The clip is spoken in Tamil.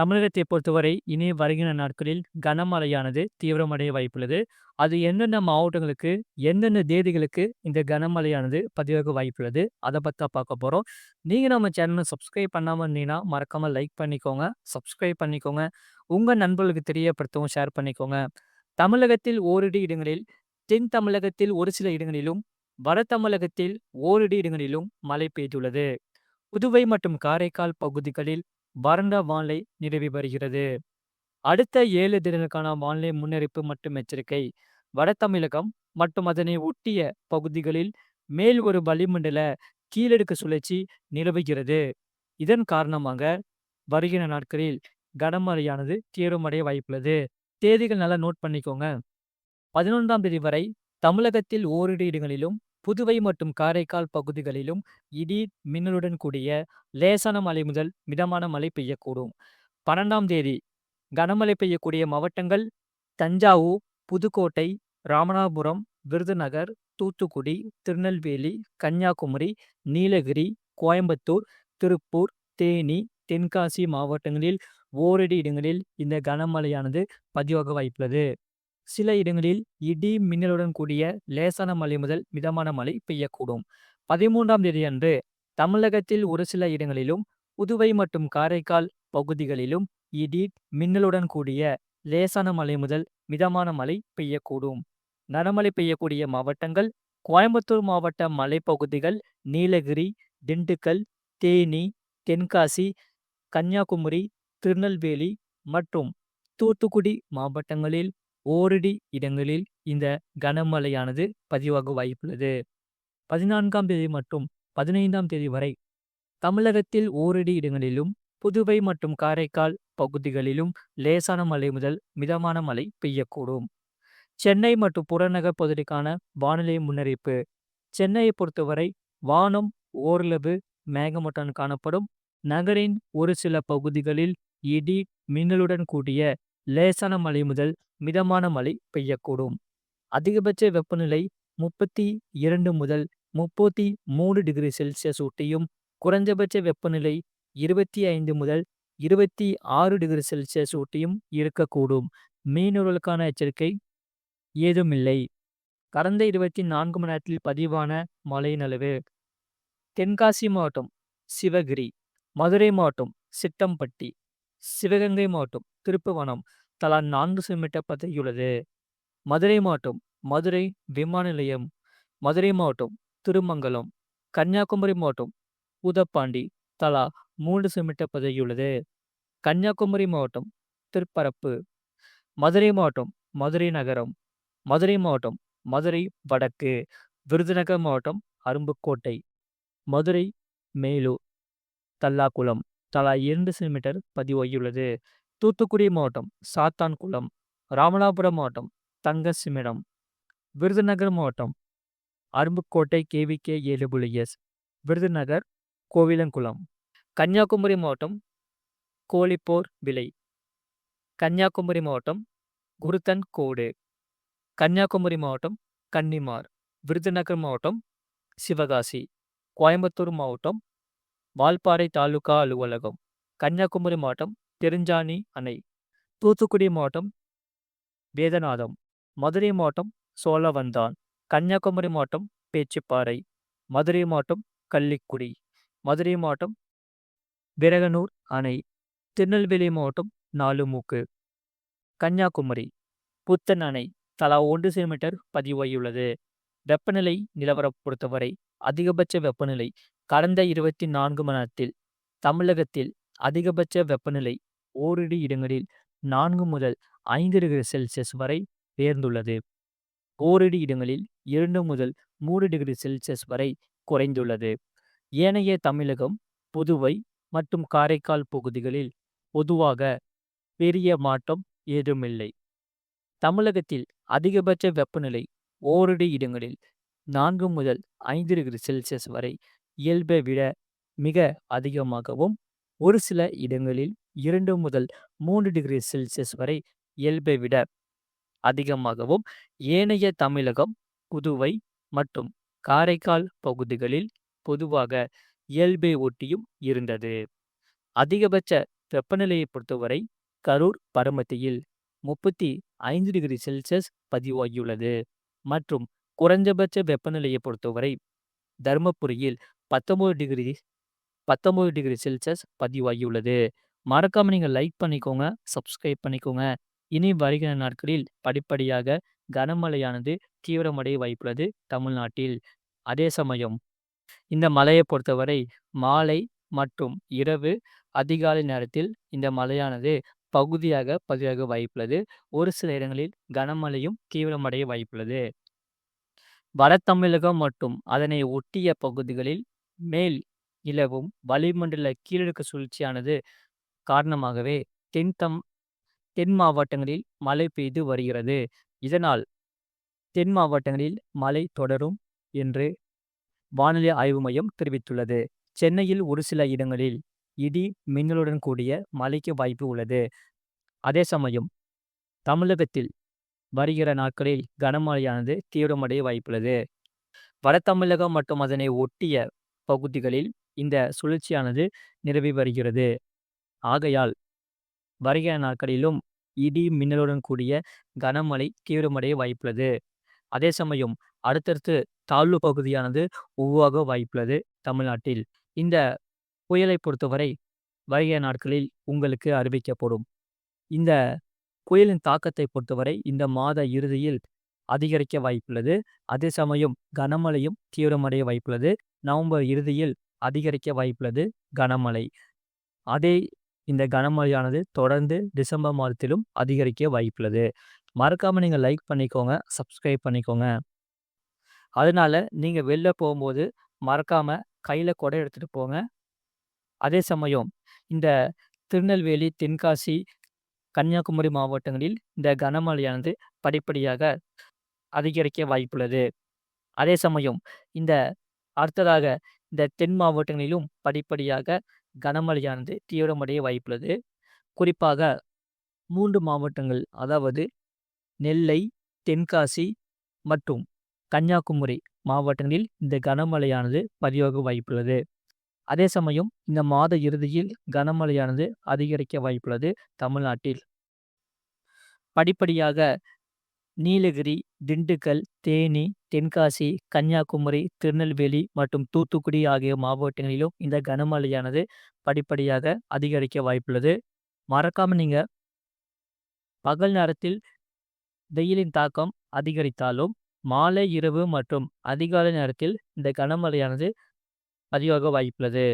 தமிழகத்தை பொறுத்தவரை இனி வருகிற நாட்களில் கனமழையானது தீவிரமடைய வாய்ப்புள்ளது. அது எந்தெந்த மாவட்டங்களுக்கு, எந்தெந்த தேதிகளுக்கு இந்த கனமழையானது பதிவாக வாய்ப்புள்ளது. அதை பற்றி பார்க்க போகிறோம் நீங்கள் நம்ம சேனலை சப்ஸ்கிரைப் பண்ணாமல் இருந்தீங்கன்னா, மறக்காமல் லைக் பண்ணிக்கோங்க. சப்ஸ்கிரைப் பண்ணிக்கோங்க. உங்கள் நண்பர்களுக்கு தெரியப்படுத்தவும் ஷேர் பண்ணிக்கோங்க. தமிழகத்தில் ஓரிரு இடங்களில், தென் தமிழகத்தில் ஒரு சில இடங்களிலும், வட தமிழகத்தில் ஓரிரு இடங்களிலும் மழை பெய்துள்ளது. புதுவை மற்றும் காரைக்கால் பகுதிகளில் வறண்ட வானிலை நிலவி வருகிறது. அடுத்த ஏழு தினங்களுக்கான வானிலை முன்னறிப்பு மற்றும் எச்சரிக்கை. வட தமிழகம் மற்றும் அதனை ஒட்டிய பகுதிகளில் மேல் ஒரு வளிமண்டல கீழடுக்கு சுழற்சி நிலவுகிறது. இதன் காரணமாக வருகிற நாட்களில் கனமழையானது தீவிரமடைய வாய்ப்புள்ளது. தேதிகள் நல்லா நோட் பண்ணிக்கோங்க. 11ஆம் தேதி வரை தமிழகத்தில் ஓரிரு இடங்களிலும், புதுவை மற்றும் காரைக்கால் பகுதிகளிலும் இடி, மின்னலுடன் கூடிய லேசான மழை முதல் மிதமான மழை பெய்யக்கூடும். 12ஆம் தேதி கனமழை பெய்யக்கூடிய மாவட்டங்கள் தஞ்சாவூர், புதுக்கோட்டை, ராமநாதபுரம், விருதுநகர், தூத்துக்குடி, திருநெல்வேலி, கன்னியாகுமரி, நீலகிரி, கோயம்புத்தூர், திருப்பூர், தேனி, தென்காசி மாவட்டங்களில் ஓரிரு இடங்களில் இந்த கனமழையானது பதிவாக வாய்ப்புள்ளது. சில இடங்களில் இடி, மின்னலுடன் கூடிய லேசான மழை முதல் மிதமான மழை பெய்யக்கூடும். 13ஆம் தேதியன்று தமிழகத்தில் ஒரு சில இடங்களிலும், புதுவை மற்றும் காரைக்கால் பகுதிகளிலும் இடி, மின்னலுடன் கூடிய லேசான மழை முதல் மிதமான மழை பெய்யக்கூடும். கனமழை பெய்யக்கூடிய மாவட்டங்கள் கோயம்புத்தூர் மாவட்ட மலைப்பகுதிகள், நீலகிரி, திண்டுக்கல், தேனி, தென்காசி, கன்னியாகுமரி, திருநெல்வேலி மற்றும் தூத்துக்குடி மாவட்டங்களில் ஓரிடி இடங்களில் இந்த கனமழையானது பதிவாக வாய்ப்புள்ளது. 14ஆம் தேதி மற்றும் 15ஆம் தேதி வரை தமிழகத்தில் ஓரிடி இடங்களிலும், புதுவை மற்றும் காரைக்கால் பகுதிகளிலும் லேசான மழை முதல் மிதமான மழை பெய்யக்கூடும். சென்னை மற்றும் புறநகர் பகுதிக்கான வானிலை முன்னறிவிப்பு. சென்னையை பொறுத்தவரை வானம் ஓரளவு மேகமூட்டம் காணப்படும். நகரின் ஒரு சில பகுதிகளில் இடி, மின்னலுடன் கூடிய லேசான மழை முதல் மிதமான மழை பெய்யக்கூடும். அதிகபட்ச வெப்பநிலை 32 முதல் 33 டிகிரி செல்சியஸ் ஊட்டியும் குறைஞ்சபட்ச வெப்பநிலை 25 முதல் 26 டிகிரி செல்சியஸ் ஊட்டியும் இருக்கக்கூடும். மீனவர்களுக்கான எச்சரிக்கை ஏதுமில்லை. கடந்த 24 மணி நேரத்தில் பதிவான மழையின் அளவு தென்காசி மாவட்டம் சிவகிரி, மதுரை மாவட்டம் சிட்டம்பட்டி, சிவகங்கை மாவட்டம் திருப்புவனம் தலா 4 சென்டிமீட்டர் பதிவாகியுள்ளது. மதுரை மாவட்டம் மதுரை விமான நிலையம், மதுரை மாவட்டம் திருமங்கலம், கன்னியாகுமரி மாவட்டம் பூதப்பாண்டி தலா 3 சென்டிமீட்டர் பதிவாகியுள்ளது. கன்னியாகுமரி மாவட்டம் திருப்பரப்பு, மதுரை மாவட்டம் மதுரை நகரம், மதுரை மாவட்டம் மதுரை வடக்கு, விருதுநகர் மாவட்டம் அருப்புக்கோட்டை, மதுரை மேலூர், தல்லாகுளம் தலா 2 சென்டிமீட்டர் பதிவாகியுள்ளது. தூத்துக்குடி மாவட்டம் சாத்தான்குளம், ராமநாதபுரம் மாவட்டம் தங்கசிமிடம் விருதுநகர் மாவட்டம் அரும்புக்கோட்டை கேவிகே ஏ.எஸ்., விருதுநகர் கோவிலங்குளம், கன்னியாகுமரி மாவட்டம் கோழிப்போர் விலை. கன்னியாகுமரி மாவட்டம் குருத்தன்கோடு, கன்னியாகுமரி மாவட்டம் கன்னிமார், விருதுநகர் மாவட்டம் சிவகாசி, கோயம்புத்தூர் மாவட்டம் வால்பாறை தாலுகா அலுவலகம், கன்னியாகுமரி மாவட்டம் தெரிஞ்சானி அணை, தூத்துக்குடி மாவட்டம் வேதநாதம், மதுரை மாவட்டம் சோழவந்தான், கன்னியாகுமரி மாவட்டம் பேச்சிப்பாறை, மதுரை மாவட்டம் கள்ளிக்குடி, மதுரை மாவட்டம் விரகனூர் அணை, திருநெல்வேலி மாவட்டம் நாலுமூக்கு, கன்னியாகுமரி. புத்தன் அணை. தலா ஒன்று சென்டிமீட்டர் பதிவாகியுள்ளது. வெப்பநிலை நிலவரம் பொறுத்தவரை அதிகபட்ச வெப்பநிலை கடந்த 24 மணி நேரத்தில் தமிழகத்தில் அதிகபட்ச வெப்பநிலை ஓரிரு இடங்களில் நான்கு முதல் ஐந்து டிகிரி செல்சியஸ் வரை உயர்ந்துள்ளது. ஓரிரு இடங்களில் இரண்டு முதல் மூன்று டிகிரி செல்சியஸ் வரை குறைந்துள்ளது. ஏனைய தமிழகம், புதுவை மற்றும் காரைக்கால் பகுதிகளில் பொதுவாக பெரிய மாற்றம் ஏதுமில்லை. தமிழகத்தில் அதிகபட்ச வெப்பநிலை ஓரிரு இடங்களில் நான்கு முதல் ஐந்து டிகிரி செல்சியஸ் வரை இயல்பை விட மிக அதிகமாகவும், ஒரு சில இடங்களில் இரண்டு முதல் மூன்று டிகிரி செல்சியஸ் வரை இயல்பை விட அதிகமாகவும், ஏனைய தமிழகம், புதுவை மற்றும் காரைக்கால் பகுதிகளில் பொதுவாக இயல்பை ஒட்டியும் இருந்தது. அதிகபட்ச வெப்பநிலையை பொறுத்தவரை கரூர் பரமத்தியில் முப்பத்தி ஐந்து டிகிரி செல்சியஸ் பதிவாகியுள்ளது மற்றும் குறைஞ்சபட்ச வெப்பநிலையை பொறுத்தவரை தருமபுரியில் பத்தொன்பது டிகிரி பத்தொன்பது டிகிரி செல்சியஸ் பதிவாகியுள்ளது மறக்காம நீங்க லைக் பண்ணிக்கோங்க சப்ஸ்கிரைப் பண்ணிக்கோங்க. இனி வருகிற நாட்களில் படிப்படியாக கனமழையானது தீவிரமடைய வாய்ப்புள்ளது தமிழ்நாட்டில். அதே சமயம் இந்த மழையை பொறுத்தவரை மாலை மற்றும் இரவு அதிகாலை நேரத்தில் இந்த மழையானது பகுதியாக பதிவாக வாய்ப்புள்ளது. ஒரு சில இடங்களில் கனமழையும் தீவிரமடைய வாய்ப்புள்ளது. வட தமிழகம் மற்றும் அதனை ஒட்டிய பகுதிகளில் மேல் நிலவும் வளிமண்டல கீழடுக்கு சுழற்சியானது காரணமாகவே தென் தம் தென் மாவட்டங்களில் மழை பெய்து வருகிறது. இதனால் தென் மாவட்டங்களில் மழை தொடரும் என்று வானிலை ஆய்வு மையம் தெரிவித்துள்ளது. சென்னையில் ஒரு சில இடங்களில் இடி மின்னலுடன் கூடிய மழைக்கு வாய்ப்பு உள்ளது. அதே சமயம் தமிழகத்தில் வருகிற நாட்களில் கனமழையானது தீவிரமடைய வாய்ப்புள்ளது. வட தமிழகம் மற்றும் அதனை ஒட்டிய பகுதிகளில் இந்த சுழற்சியானது நிரவி வருகிறது. ஆகையால் வருகிற நாட்களிலும் இடி மின்னலுடன் கூடிய கனமழை தீவிரமடைய வாய்ப்புள்ளது. அதே சமயம் அடுத்தடுத்து தாழ்வு பகுதியானது உருவாக வாய்ப்புள்ளது தமிழ்நாட்டில். இந்த புயலை பொறுத்தவரை வருகிற நாட்களில் உங்களுக்கு அறிவிக்கப்படும். இந்த புயலின் தாக்கத்தை பொறுத்தவரை இந்த மாத இறுதியில் அதிகரிக்க வாய்ப்புள்ளது. அதே சமயம் கனமழையும் தீவிரமடைய வாய்ப்புள்ளது. நவம்பர் இறுதியில் அதிகரிக்க வாய்ப்புள்ளது கனமழை. அதே இந்த கனமழையானது தொடர்ந்து டிசம்பர் மாதத்திலும் அதிகரிக்க வாய்ப்புள்ளது. மறக்காம நீங்க லைக் பண்ணிக்கோங்க சப்ஸ்கிரைப் பண்ணிக்கோங்க. அதனால நீங்க வெளில போகும்போது மறக்காம கையில கொடை எடுத்துட்டு போங்க. அதே சமயம் இந்த திருநெல்வேலி தென்காசி கன்னியாகுமரி மாவட்டங்களில் இந்த கனமழையானது படிப்படியாக அதிகரிக்க வாய்ப்புள்ளது. அதே சமயம் இந்த அடுத்ததாக இந்த தென் மாவட்டங்களிலும் படிப்படியாக கனமழையானது தீவிரமடைய வாய்ப்புள்ளது. குறிப்பாக மூன்று மாவட்டங்கள் அதாவது நெல்லை தென்காசி மற்றும் கன்னியாகுமரி மாவட்டங்களில் இந்த கனமழையானது பதிவாக வாய்ப்புள்ளது. அதே சமயம் இந்த மாத இறுதியில் கனமழையானது அதிகரிக்க வாய்ப்புள்ளது தமிழ்நாட்டில். படிப்படியாக நீலகிரி திண்டுக்கல் தேனி தென்காசி கன்னியாகுமரி திருநெல்வேலி மற்றும் தூத்துக்குடி ஆகிய மாவட்டங்களிலும் இந்த கனமழையானது படிப்படியாக அதிகரிக்க வாய்ப்புள்ளது. மறக்காம நீங்க பகல் நேரத்தில் வெயிலின் தாக்கம் அதிகரித்தாலும் மாலை இரவு மற்றும் அதிகாலை நேரத்தில் இந்த கனமழையானது பதிவாக வாய்ப்புள்ளது.